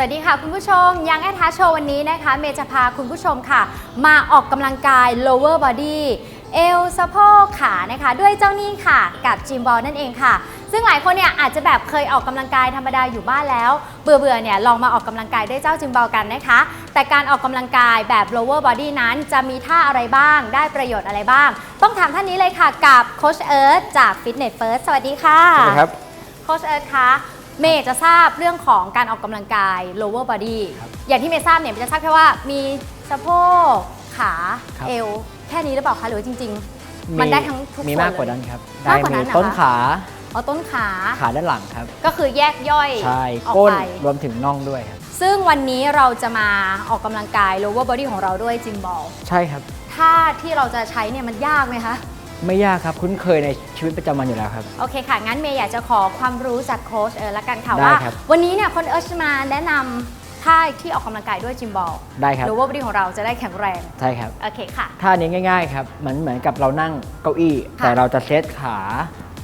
สวัสดีค่ะคุณผู้ชมยังแอดทาโชว์วันนี้นะคะ เมย์จะพาคุณผู้ชมค่ะ มาออกกำลังกาย lower body เอวสะโพกขานะคะ ด้วยเจ้านี่ค่ะ กับจิมบอลนั่นเองค่ะ ซึ่งหลายคนเนี่ยอาจจะแบบเคยออกกำลังกายธรรมดาอยู่บ้านแล้ว เบื่อเบื่อๆเนี่ยลองมาออกกำลังกายด้วยเจ้าจิมบอลกันนะคะ แต่การออกกำลังกายแบบ lower body นั้นจะมีท่าอะไรบ้าง ได้ประโยชน์อะไรบ้าง ต้องถามท่านนี้เลยค่ะ กับโคชเอิร์ธจาก Fitness First สวัสดีค่ะสวัสดีครับโค้ชเอิร์ธคะ เมย์จะทราบเรื่องของการออกกำลังกาย lower body ครับอย่างที่เมย์ทราบเนี่ยเมย์จะทราบแค่ว่ามีสะโพกขาครับเอว แค่นี้หรือเปล่าคะหรือว่าจริง ๆ มันได้ทั้งทุกมีส่วนมากกว่าเลยนั้นครับมากได้กว่านั้มีนเหรอต้นคะขาเอาต้นขาขาด้านหลังครับ ก็คือแยกย่อยใช่ออกก้นไปรวมถึงน่องด้วยครับ ซึ่งวันนี้เราจะมาออกกำลังกาย lower body ของเราด้วยจิมบอลใช่ครับท่าที่เราจะใช้เนี่ยมันยากไหมคะ ไม่ยากครับคุ้นเคยในชีวิตประจำวันอยู่แล้วครับ โอเคค่ะ งั้นเมย์อยากจะขอความรู้จากโค้ชเออละกันค่ะได้ว่า ครับ วันนี้เนี่ยคนเอิร์ธจะมาแนะนำท่าที่ออกกำลังกายด้วยจิมบอลได้ครับ lower body ของเราจะได้แข็งแรง ใช่ครับโอเคค่ะ ท่านี้ง่าย ๆ ครับเหมือนเหมือนกับเรานั่งเก้าอี้ ค่ะ แต่เราจะเซตขา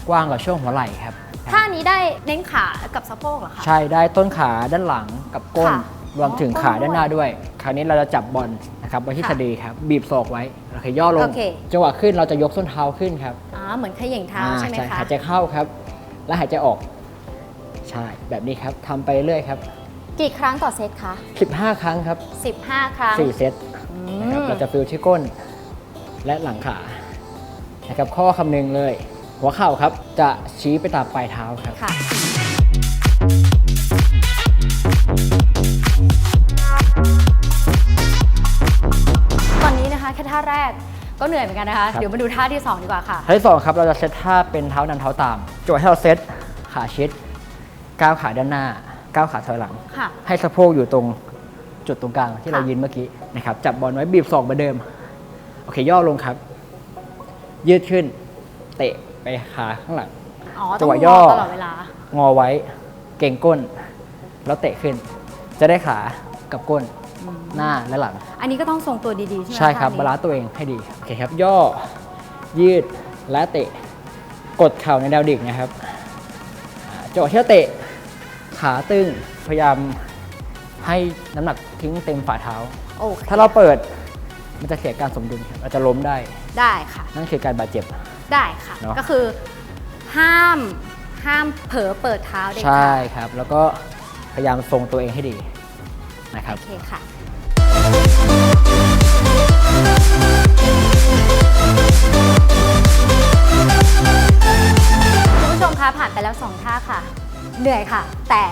กว้างกว่าช่วงหัวไหล่ครับท่านี้ได้เน้นขากับสะโพกเหรอคะ ใช่ได้ต้นขาด้านหลังกับก้นค่ะรวมถึงอ๋อขาก้นด้วยด้านหน้าด้วย คราวนี้เราจะจับบอลนะครับไว้ที่ค่ะสะดือครับบีบศอกไว้โอเคย่อลงโอเค จังหวะขึ้นเราจะยกส้นเท้าขึ้นครับอ่าเหมือนเขย่งเท้าอ่าใช่ไหมคะ หายใจเข้าครับ แล้วหายใจออก ใช่แบบนี้ครับทำไปเรื่อยครับ กี่ครั้งต่อเซตคะ 15 ครั้งครับ 15 ครั้ง 4 เซตอืนะครับมเราจะฟิลที่ก้นและหลังขานะครับข้อคำนึงเลย หัวเข่าครับจะชี้ไปตามปลายเท้าครับ ค่ะ แค่ท่าแรกก็เหนื่อยเหมือนกันนะคะครับเดี๋ยวมาดูท่าที่ 2 ดีกว่าค่ะท่าที่สองครับเราจะเซตท่าเป็นเท้านำเท้าตามจังหวะที่เราเซตขาชิดก้าวขาด้านหน้าก้าวขาถอยหลังค่ะให้สะโพกอยู่ตรงจุดตรงกลางที่เราค่ะยืนเมื่อกี้นะครับจับบอลไว้บีบศอกเหมือนเดิม โอเคย่อลงครับ ยืดขึ้น เตะไปขาข้างหลังอ๋อจัต้องงหวะงย่ออตลอดเวลางอไว้เก่งก้น แล้วเตะขึ้น จะได้ขากับก้น หน้าและหลัง อันนี้ก็ต้องทรงตัวดีๆ ใช่ไหมใช่ครับท่บาลานซ์ตัวเองให้ดีโอเคครับ ย่อ ยืด และเตะ กดเข่าในแนวดิ่งนะครับอ่าจังหวะที่เราเตะ ขาตึง พยายามให้น้ำหนักทิ้งเต็มฝ่าเท้า โอเคถ้าเราเปิด มันจะเสียการสมดุลครับอาจจะล้มได้ ได้ค่ะ นั่นคือการบาดเจ็บ ได้ค่ะ เนอะ ก็คือ ห้ามห้ามเผลอเปิดเท้าเด็ดใช่ขาดครับ แล้วก็พยายามทรงตัวเองให้ดี นะครับ โอเคค่ะคุณผู้ชมคะผ่านไปแล้ว 2 ท่าค่ะ เหนื่อยค่ะ แต่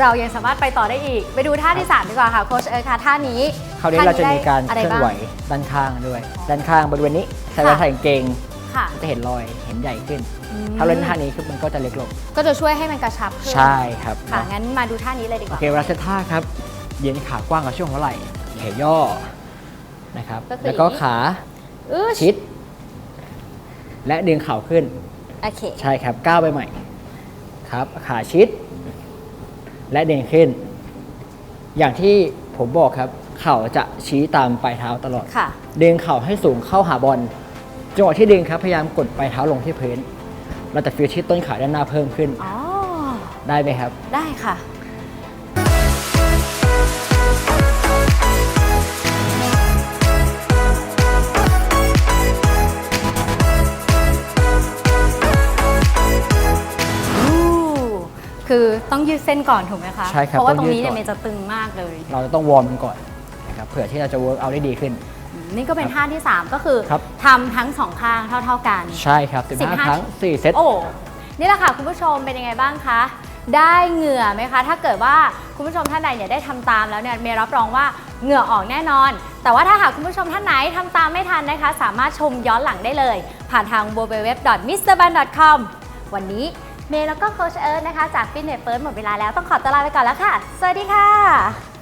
เรายังสามารถไปต่อได้อีก ไปดูท่าที่ 3 ดีกว่าค่ะโค้ชเอิร์ธค่ะท่านี้คราวนี้เราจะมีการท่เคลื่อนด้ไหวะบ้งด้านข้างด้วย ด้านข้างบริเวณนี้ใส่เวลาค่ะใส่กางเกงค่ะจะเห็นรอยเห็นใหญ่ขึ้นอืมถ้าเล่นท่านี้คือมันก็จะเล็กลง ก็จะช่วยให้มันกระชับขึ้น ใช่ครับค่ะงั้นมาดูท่านี้เลยดีกโอว่าเคเวลาเซตท่าครับ ยืนขากว้างกับช่วงหัวไหล่แขนย่อนะครับ ก็คือ แล้วก็ขาอื้อชิด และดึงเข่าขึ้น โอเค ใช่ครับก้าวไปใหม่ ครับ ขาชิด และเด้งขึ้น อย่างที่ผมบอกครับ เข่าจะชี้ตามปลายเท้าตลอด ค่ะดึงเข่าให้สูงเข้าหาบอลจังหวะที่ดึงครับพยายามกดปลายเท้าลงที่พื้น เราจะฟีลที่ต้นขาด้านหน้าเพิ่มขึ้นอ๋อ ได้ไหมครับ ได้ค่ะ คือต้องยืดเส้นก่อนถูกไหมคะใช่ครับเพราะว่าตต้รองงยืดนี้เนี่ยก่อนเมย์จะตึงมากเลย เราจะต้องวอร์มมันก่อนนะครับเผื่อที่เราจะเวิร์กเอาได้ดีขึ้นอืมนี่ก็เป็นท่าที่ 3 ก็คือครับ ทำทั้งสองข้างเท่า ๆกัน ใช่ครับ15 15 ครั้ง 4 เซต โอ้นี่แหละค่ะคุณผู้ชมเป็นยังไงบ้างคะ ได้เหงื่อไหมคะ ถ้าเกิดว่าคุณผู้ชมท่านใดเนี่ยได้ทำตามแล้วเนี่ยเมย์รับรองว่าเหงื่อออกแน่นอน แต่ว่าถ้าหากคุณผู้ชมท่านไหนทำตามไม่ทันนะคะ สามารถชมย้อนหลังได้เลย ผ่านทาง www.mrban.com วันนี้ เมย์แล้วก็โคชเอิร์ธนะคะจากฟิตเนสเฟิร์สหมดเวลาแล้วต้องขอตัวลาไปก่อนแล้วค่ะ สวัสดีค่ะ